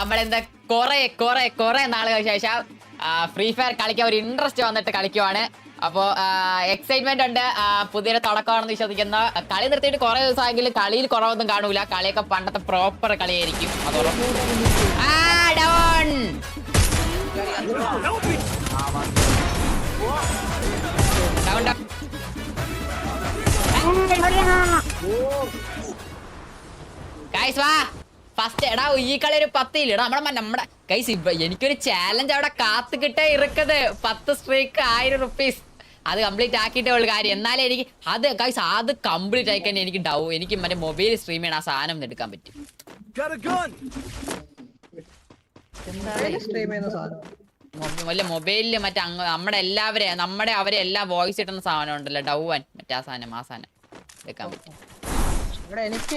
നമ്മളെന്താ കൊറേ കൊറേ കൊറേ നാളുകൾക്ക് ശേഷം ഫ്രീ ഫയർ കളിക്കാൻ ഒരു ഇൻട്രസ്റ്റ് വന്നിട്ട് കളിക്കുവാണ്. അപ്പോ എക്സൈറ്റ്മെന്റ് ഉണ്ട്. പുതിയൊരു തുടക്കമാണെന്ന് വിശ്വസിക്കുന്നു. കളി നിർത്തിയിട്ട് കുറെ ദിവസമെങ്കിലും കളിയിൽ കുറവൊന്നും കാണൂല. കളിയൊക്കെ പണ്ടത്തെ പ്രോപ്പർ കളിയായിരിക്കും. അതോടെ ഫസ്റ്റ് എടാ ഈ കളി ഒരു പത്തില്ല എടാ നമ്മുടെ നമ്മുടെ ഇപ്പൊ എനിക്കൊരു ചാലഞ്ച് അവിടെ കാത്തു കിട്ടേ ഇറക്കത് പത്ത് സ്ട്രീക്ക് ആയിരം റുപ്പീസ് അത് കംപ്ലീറ്റ് ആക്കിയിട്ടേ ഉള്ളു കാര്യം. എന്നാലേ എനിക്ക് അത് കൈസ് അത് കംപ്ലീറ്റ് ആയി കഴിഞ്ഞാൽ എനിക്ക് ഡൗ എനിക്ക് മറ്റേ മൊബൈൽ സ്ട്രീം ചെയ്യണം ആ സാധനം ഒന്ന് എടുക്കാൻ പറ്റും. വല്ല മൊബൈലിൽ മറ്റേ അങ്ങ് നമ്മുടെ എല്ലാവരെ നമ്മുടെ അവരെ എല്ലാം വോയിസ് ഇട്ടുന്ന സാധനം ഉണ്ടല്ലോ ഡൗവൻ. മറ്റേ ആ സാധനം ആ സാധനം എടുക്കാൻ പറ്റും. ഇവിടെ എനിക്ക്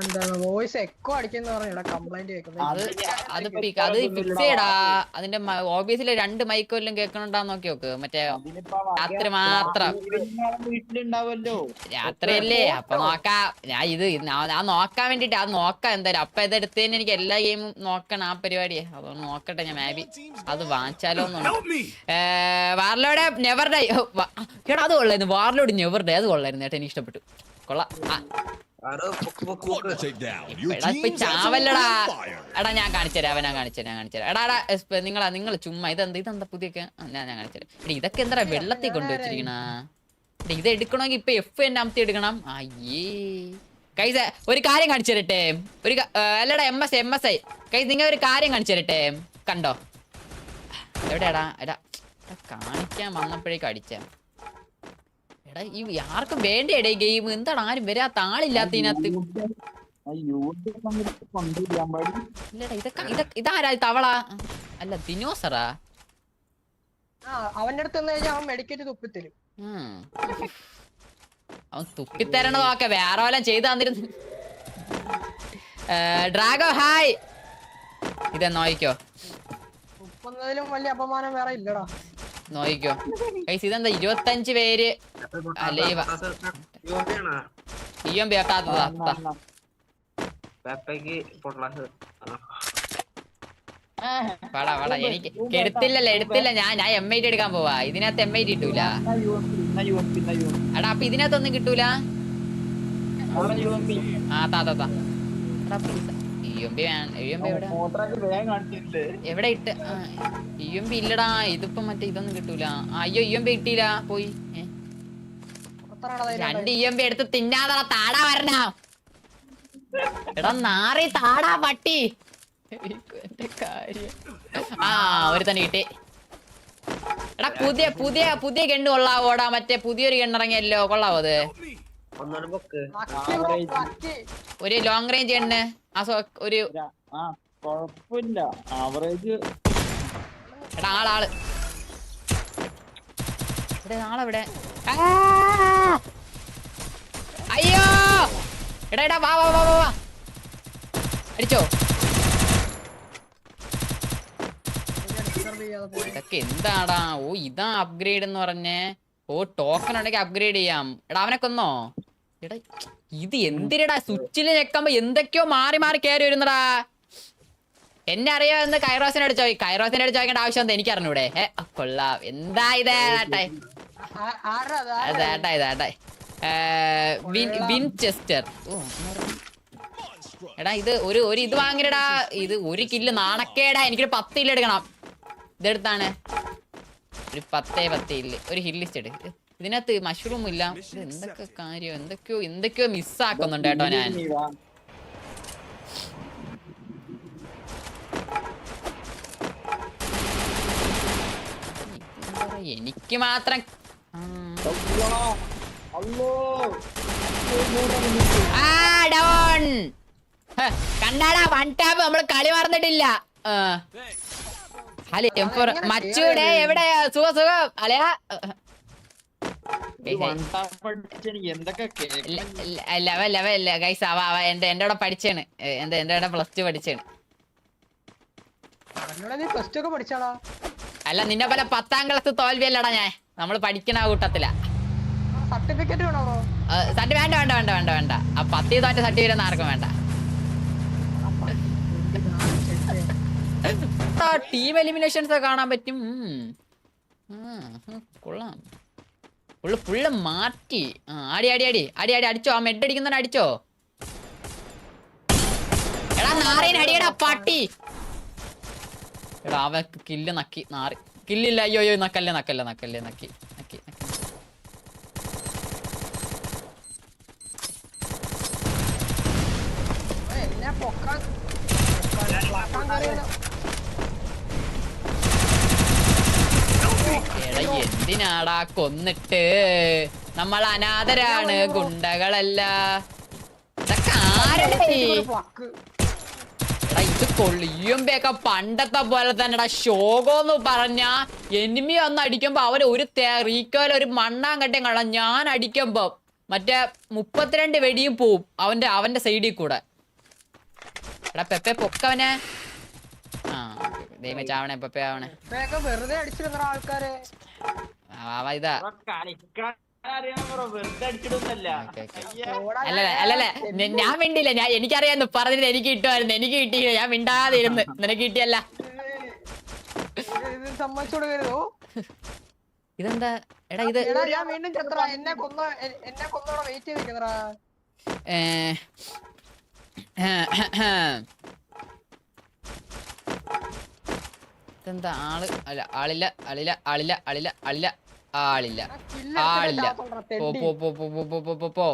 എന്താണ് വോയിസ് എക്കോ അടിക്കുന്ന പറഞ്ഞ ഇവിടെ കംപ്ലൈന്റ് അത് കേൾക്കുന്നത് അത് പിക്ക് അത് ഫിക്സ് ചെയ്യടാ അതിന്റെ ഓഫീസിലെ രണ്ട് മൈക്ക് വല്ലതും കേൾക്കണുണ്ടാന്ന് നോക്കി നോക്ക്. മറ്റേ രാത്രി മാത്രം. രാത്രിയല്ലേ? അപ്പൊ നോക്കാ. ഞാൻ ഇത് ഞാൻ നോക്കാൻ വേണ്ടിട്ട് അത് നോക്കാം എന്തായാലും. അപ്പൊ ഇതെടുത്തതിന് എനിക്ക് എല്ലാ ഗെയിമും നോക്കണം ആ പരിപാടിയെ. അതൊന്ന് നോക്കട്ടെ ഞാൻ മാബി അത് വാങ്ങിച്ചാലോ വാർലോടെ നെവർ ഡൈ കേട്ടോ അത് കൊള്ളായിരുന്നു. വാർലോഡ് നെവർ ഡേ അത് കൊള്ളായിരുന്നു. ചേട്ടാ എനിക്ക് ഇഷ്ടപ്പെട്ടു. കൊള്ളാം. ചാവല്ലടാ. എടാ ഞാൻ കാണിച്ചുതരാം അവൻ ഞാൻ കാണിച്ചുതരാം ഞാൻ കാണിച്ചുതരാം എടാ എടാ നിങ്ങളാ നിങ്ങൾ ചുമ്മാ ഇതെന്താ ഇതെന്താ പുതിയൊക്കെ? ഞാൻ ഞാൻ കാണിച്ചുതരാം എടി ഇതൊക്കെ എന്താ വെള്ളത്തിൽ കൊണ്ടുവച്ചിരിക്കണ? ഇത് എടുക്കണമെങ്കിൽ ഇപ്പൊ എഫ് എന്റെ അമത്തി എടുക്കണം. അയ്യേ. കൈസ ഒരു കാര്യം കാണിച്ചു തരട്ടെ? ഒരു അല്ലടാ M S M S I. കൈ നിങ്ങൾ ഒരു കാര്യം കാണിച്ചു തരട്ടെ? കണ്ടോ? എവിടെയാടാ? എടാ എടാ, കാണിക്കാൻ വന്നപ്പോഴേക്കും അടിച്ച. എടാ ഈ ആർക്കും വേണ്ടേടേ ഗെയിം? എന്താണ് ആരും വരാത്ത ആളില്ലാത്ത ഇതിനകത്ത് കൊണ്ടുവരാൻ പാടി ഇല്ലടാ ഇതൊക്കെ ഇതൊക്കെ ഇതാരാ ഇത് തവള? അല്ല ദിനോസറാ? അവന്റെ അടുത്ത് അവൻ മെഡിക്കറ്റ് തുപ്പിത്തരും. അവൻ തുപ്പിത്തരണതൊക്കെ വേറെ വല്ല ചെയ്തു തന്നിരുന്നു. Drago hi. ഇതെ നോയിക്കോ തുപ്പുന്നതിലും വലിയ അപമാനം വേറെ ഇല്ലടാ. നോയിക്കോ. കൈസ് ഇതെന്താ ഇരുപത്തഞ്ച് പേര്? ലൈവ വാടാ വാടാ എനിക്ക് എടുത്തില്ലല്ലോ എടുത്തില്ല ഞാൻ. ഞാൻ എം ഐ ടി എടുക്കാൻ പോവാ. ഇതിനകത്ത് എം ഐ ടി കിട്ടൂല. അടാ അപ്പൊ ഇതിനകത്തൊന്നും കിട്ടൂല? ആ താ താ താ എവിടെ ഇട്ട്? ഇയ്യമ്പി ഇല്ലടാ. ഇതിപ്പോ മറ്റേ ഇതൊന്നും കിട്ടൂല. അയ്യോ ഇയ്യമ്പി കിട്ടിയില്ല. പോയി. രണ്ട് ഇയ്യമ്പി എടുത്ത് തിന്നാതാ താടാ വരണ എടാ നാറി താടാ പട്ടി. ആ ഒരു തന്നെ കിട്ടി. എടാ പുതിയ പുതിയ പുതിയ ഗണ്ണ് കൊള്ളാവോടാ. മറ്റേ പുതിയൊരു ഗണ്ണിറങ്ങിയല്ലോ. കൊള്ളാവോ അത്. ഒരു ലോങ് റേഞ്ച് ഗണ്ണ്. ഒരു ആ കൊഴപ്പില്ല. ആവറേജ് എടാ ആളാൾ ഇവിടെ ആളെവിടെ! അയ്യോ! എടാ എടാ വാ വാ വാ വാ വാ. അടിച്ചോ? ഇതൊക്കെ എന്താടാ? ഓ ഇതാ അപ്ഗ്രേഡ് എന്ന് പറഞ്ഞേ. ഓ ടോക്കൺ ഉണ്ടെങ്കിൽ അപ്ഗ്രേഡ് ചെയ്യാം. എടാ അവനെ കൊന്നോ? എടാ ഇത് എന്തിനടാ? സ്വിച്ചിൽ ഞെക്കുമ്പോ എന്തൊക്കെയോ മാറി മാറി കയറി വരുന്നടാ. എന്നെ അറിയാ? അറിയാമെന്ന് കൈറോസിനോട് കൈറോസിനെ കൈറോസിനോട് ചോദിക്കേണ്ട ആവശ്യം എന്താ എനിക്ക് അറിഞ്ഞൂടെ? ഏ കൊള്ളാം. എന്താ ഇതേട്ടെ ഏട്ടാ ഇതാട്ടെ വിൻചെസ്റ്റർ. എടാ ഇത് ഒരു ഒരു ഇത് വാങ്ങിടാ ഇത് ഒരു കില്ല് നാണക്കേടാ. എനിക്കൊരു പത്ത് കില്ല് എടുക്കണം. ഇതെടുത്താണ്. ഒരു പത്തേ പത്ത് കില്ല്. ഒരു ഹിൽ ലിസ്റ്റ് എടു ഇതിനകത്ത് മഷ്റൂം ഇല്ല. എന്തൊക്കെ കാര്യം? എന്തൊക്കെയോ എന്തൊക്കെയോ മിസ്സാക്കുന്നുണ്ട് കേട്ടോ ഞാൻ. എനിക്ക് മാത്രം കണ്ടാടാ വൺ ടാപ്പ് നമ്മൾ കളി മറന്നിട്ടില്ല. അല്ലേ മച്ചൂടെ എവിടെ സുഖ സുഖം. അലയാ കേൾക്കണം ലെവൽ ലെവൽ ഗൈസ് അവ അവ എന്റെ എന്റെ കൂടെ പഠിച്ചാണ്. എന്റെ എന്റെ കൂടെ പ്ലസ് ടു പഠിച്ചാണ്. അല്ല നിന്നെ പോലെ പത്താം ക്ലാസ് തോൽവിയല്ലടാ ഞാൻ. നമ്മൾ പഠിക്കണ കൂട്ടത്തില. സർട്ടിഫിക്കറ്റ് വേണോ? സർട്ടി വേണ്ട വേണ്ട വേണ്ട വേണ്ട വേണ്ട. ആ പത്തി തോറ്റ സർട്ടിഫിക്കറ്റ് ഒന്നും ആർക്കും വേണ്ട. ടീം എലിമിനേഷൻസ് കാണാൻ പറ്റും. കൊള്ളാം. ഫുള്ള് ഫുള്ള് മാറ്റി. ആടി ആടി ആടി. ആടി ആടി അടിച്ചോ. ആ മെഡ് അടിക്കുന്ന അടിച്ചോ. എടാ നാറേനെ അടിയടാ പട്ടി. എടാ അവ കില്ല് നക്കി നാറി. കില്ലില്ല അയ്യോ അയ്യോ നക്കല്ലേ നക്കല്ലേ നക്കല്ലേ നക്കി നക്കി എന്നെ പൊക്കാൻ? പൊക്കാൻ- പൊക്കാൻ എടാ എന്തിനാടാ കൊന്നിട്ട്? നമ്മൾ അനാഥരാണ് ഗുണ്ടകളല്ല. എടാ ഇത് കൊള്ളിയുമ്പൊക്കെ പണ്ടത്തെ പോലെ തന്നെടാ. ശോകോന്ന് പറഞ്ഞ എനിമി വന്ന് അടിക്കുമ്പോ അവൻ ഒരു റീക്കോയിൽ ഒരു മണ്ണാൻ കട്ടയും കാണാം ഞാൻ അടിക്കുമ്പോ മറ്റേ മുപ്പത്തിരണ്ട് വെടിയും പോവും അവന്റെ അവന്റെ സൈഡിൽ കൂടെ. എടാ പെപ്പെ പൊക്കവനെ ഡേമേജ് ആവണേ എപ്പപ്പേ ആവണേ വെറുതെ അടിച്ചിരുന്ന ആൾക്കാരെ. ആവാ ഇതാ. ഞാൻ മിണ്ടില്ല ഞാൻ എനിക്കറിയാന്ന് പറഞ്ഞിട്ട് എനിക്ക് കിട്ടുമായിരുന്നു എനിക്ക് കിട്ടിയില്ല ഞാൻ മിണ്ടാതെ ഇരുന്ന് നിനക്ക് കിട്ടിയല്ല. ഇതെന്താ? എടാ ഇത് ഞാൻ വീണ്ടും എന്നെ കൊന്ന എന്നെ വെയിറ്റ് ഇതെന്താ? ആൾ അല്ല ആളില്ല ആളില്ല ആളില്ല ആളില്ല ആളില്ല ആളില്ല. ആളില്ല. പോ പോ പോ പോ പോ പോ പോ പോ പോ.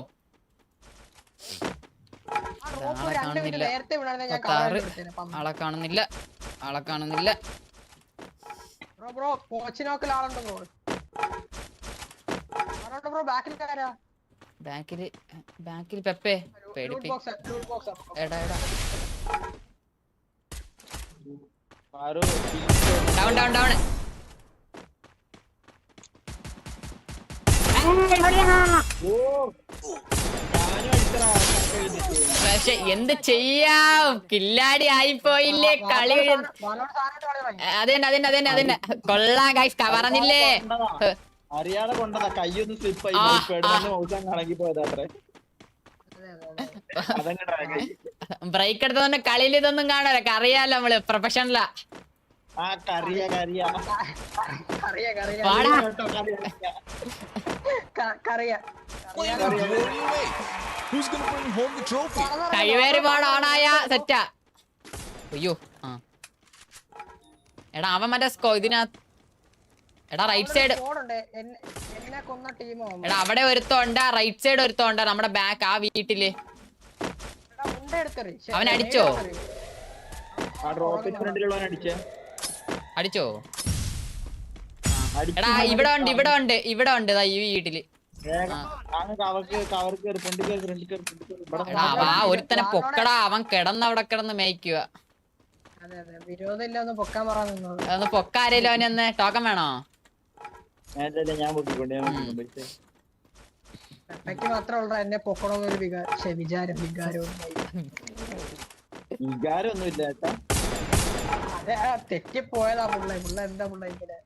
ആളെ കാണുന്നില്ല. ബ്രോ ആളെ കാണുന്നില്ല. കാണുന്നില്ല. ബ്രോ കോച്ചിനോക്കിൽ ആളുണ്ട് ബ്രോ ആരുണ്ട് ബ്രോ ബാക്കിൽ കയറാ ബാക്കിൽ ബാക്കിൽ പെപ്പേ പേടിപ്പി എടാ എടാ. ഡൗൺ ഡൗൺ ഡൗൺ പക്ഷെ എന്ത് ചെയ്യാം കില്ലാടി ആയിപ്പോയില്ലേ കളി അതന്നെ അതന്നെ അതന്നെ അതന്നെ കൊള്ളാം ഗൈസ് കവറന്നില്ലേ അറിയാതെ കൊണ്ടതാ കൈയൊന്ന് സ്ലിപ്പ് ആയി മൗസ് അങ്ങ് അടങ്ങി പോയതാ അത്രേ ബ്രേക്ക് എടുത്ത തന്നെ കളിയിൽ ഇതൊന്നും കാണാല. കറിയാലോ നമ്മൾ പ്രൊഫഷണലാ. സെറ്റാ. അയ്യോ എടാ അവൻ മറ്റേ സ്കോ എടാ റൈറ്റ് സൈഡ് എടാ അവിടെ ഒരുത്തോണ്ട റൈറ്റ് സൈഡ് ഒരുത്തോണ്ട നമ്മുടെ ബാക്ക് ആ വീട്ടിൽ. അവൻ അടിച്ചോ? അടിച്ചോ. എടാ ഇവിടെ ഉണ്ട് ഇവിടെ ഉണ്ട് ഇവിടെ ഉണ്ട് ഈ വീട്ടിൽ. വാ ഒരുത്തനെ പൊക്കടാ അവൻ കിടന്ന് അവിടെ കിടന്ന് മേയ്ക്കുക ഒന്ന് പൊക്കാരല്ലോ അവനെന്ന് ടോക്കം വേണോ? ഞാൻ പെപ്പയ്ക്ക് മാത്രമുള്ള എന്നെ പൊക്കണമെന്നൊരു വികാരം ശ്ശെ, വിചാരം വികാരവും വികാരമൊന്നും ഇല്ല ചേട്ടാ അതെ തെറ്റിപ്പോയതാ പുള്ള. പുള്ള എന്താ പുള്ള ഇങ്ങനെ?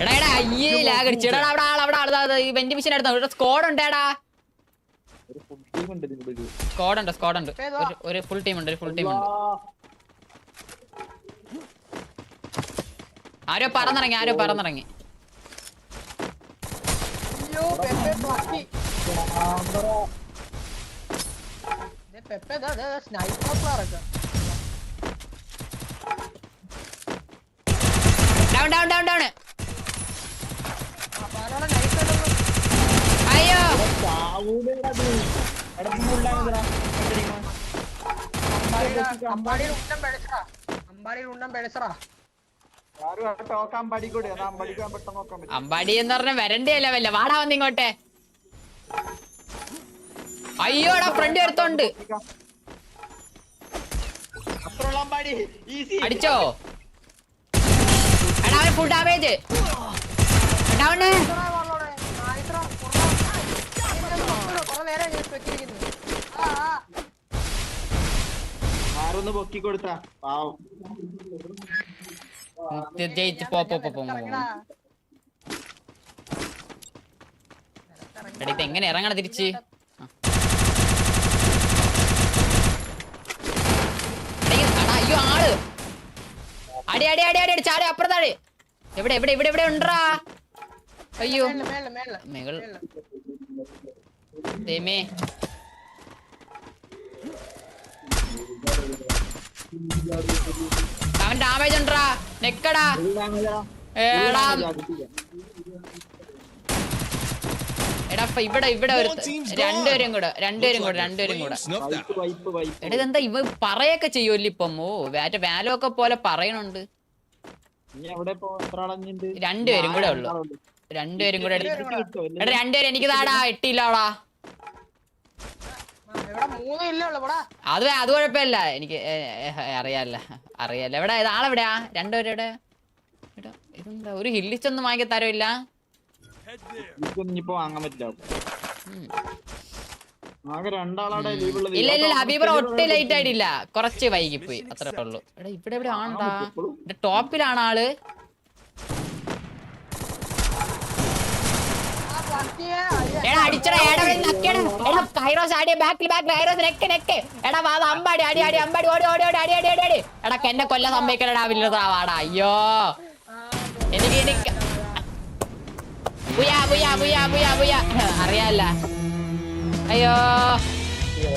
എടാ എടാ അയ്യേ ലാഗ് അടിച്ചു. എടാ അവിടെ ആൾ അവിടെ ആൾ ഈ വെന്റ് മിഷൻ എടുത്തോ? സ്കോഡ് ഉണ്ട് എടാ ഒരു ഫുൾ ടീം ഉണ്ട് സ്കോഡ് ഉണ്ട് ഒരു- ഒരു ഫുൾ ടീം ഉണ്ട് ഒരു ഫുൾ ടീം ഉണ്ട്. ആരോ പറന്നിറങ്ങി ആരോ പറന്നിറങ്ങി. അയ്യോ ഡൗൺ ഡൗൺ ഡൗൺ ഡൗൺ അയ്യോ. അമ്പാടി എന്ന് പറഞ്ഞ വരണ്ടേ വല്ല വാടാ വന്നിങ്ങോട്ടെ അയ്യോടാ ഫ്രണ്ട് എടുത്തോണ്ട്. അടിച്ചോ? എടാ അവൻ ഫുൾ ഡാമേജ് ഡൗണ് ആരൊന്ന് പൊക്കി കൊടുത്താ? പാവം. ജയിച്ച് പോ പോ പോ. എടാ ഇത് എങ്ങനെ ഇറങ്ങണ തിരിച്ച് ആ. എടാ, ഈ- എടാ, അയ്യോ ആൾ. അടി അടി അടി അടി അടി ചാടി അപ്പുറത്താടി. എവിടെ എവിടെ ഇവിടെ ഇവിടെ ഉണ്ടാ അയ്യോ. മേകൾ മേളിൽ. അവൻ ഡാമേജ് ഉണ്ടാ നെക്കടാ ഏടാ. ഇപ്പൊ ഇവിടെ ഇവിടെ ഒരു. രണ്ടുപേരും കൂടെ രണ്ടുപേരും കൂടെ രണ്ടുപേരും കൂടെ. എടാ ഇതെന്താ ഇവ പറയൊക്കെ ചെയ്യുമല്ലോ ഇപ്പം? ഓ മറ്റേ വാലൊക്കെ പോലെ പറയണുണ്ട്. രണ്ടുപേരും കൂടെ ഉള്ളു. രണ്ടുപേരും കൂടെ എടുത്ത്. എടാ രണ്ടുപേരും എനിക്ക് താടാ എട്ടിയില്ലാടാ ഇല്ലേ അത് അത് കുഴപ്പമില്ല. എനിക്ക് അറിയാല്ല. അറിയാല്ല. എവിടെ? ആളെവിടെയാ? രണ്ടുപേരും എവിടെ? ഇതെന്താ? ഒരു ഹില്ലിച്ചൊന്നും വാങ്ങിക്കാൻ തരവില്ല ഇനിയിപ്പോ വാങ്ങാൻ പറ്റില്ല. ആകെ രണ്ടാളാടെ ലീവ് ഉള്ളത് ഇല്ല ഇല്ല ഇല്ല അബീബർ ഒട്ടും ലേറ്റ് ആയിട്ടില്ല. കുറച്ച് വൈകിപ്പോയി അത്രേ ഉള്ളൂ. എടാ ഇവിടെ എവിടെ ആണ്ടാ ടോപ്പിലാണ് ആൾ. എടാ അടിച്ചടാ എടാ ഇവിടെ നക്കെടാ. എടാ കൈറോസ് ആടിയ ബാക്കിൽ ബാക്കിൽ കൈറോസ് നെക്ക് നെക്ക്. എടാ വാ വാ, അമ്പാടി അടി അടി അമ്പാടി ഓടി ഓടി ഓടി അടി അടി അടി അടി. എടാ എന്നെ കൊല്ലം സമ്മതിക്കലടാ വില്ലതാവാടാ അയ്യോ. എനിക്ക് എനിക്ക് ബുയാ ബുയാ ബുയാ ബുയാ ബുയാ അറിയാല്ല. അയ്യോ.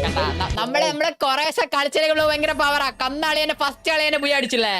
കണ്ടാ നമ്മളെ നമ്മളെ നമ്മൾ കൊറേ ദിവസം കളിച്ചില്ലെങ്കിൽ ഭയങ്കര പവറാ കന്നാളി ഫസ്റ്റ് കളി എന്നെ അടിച്ചില്ലേ?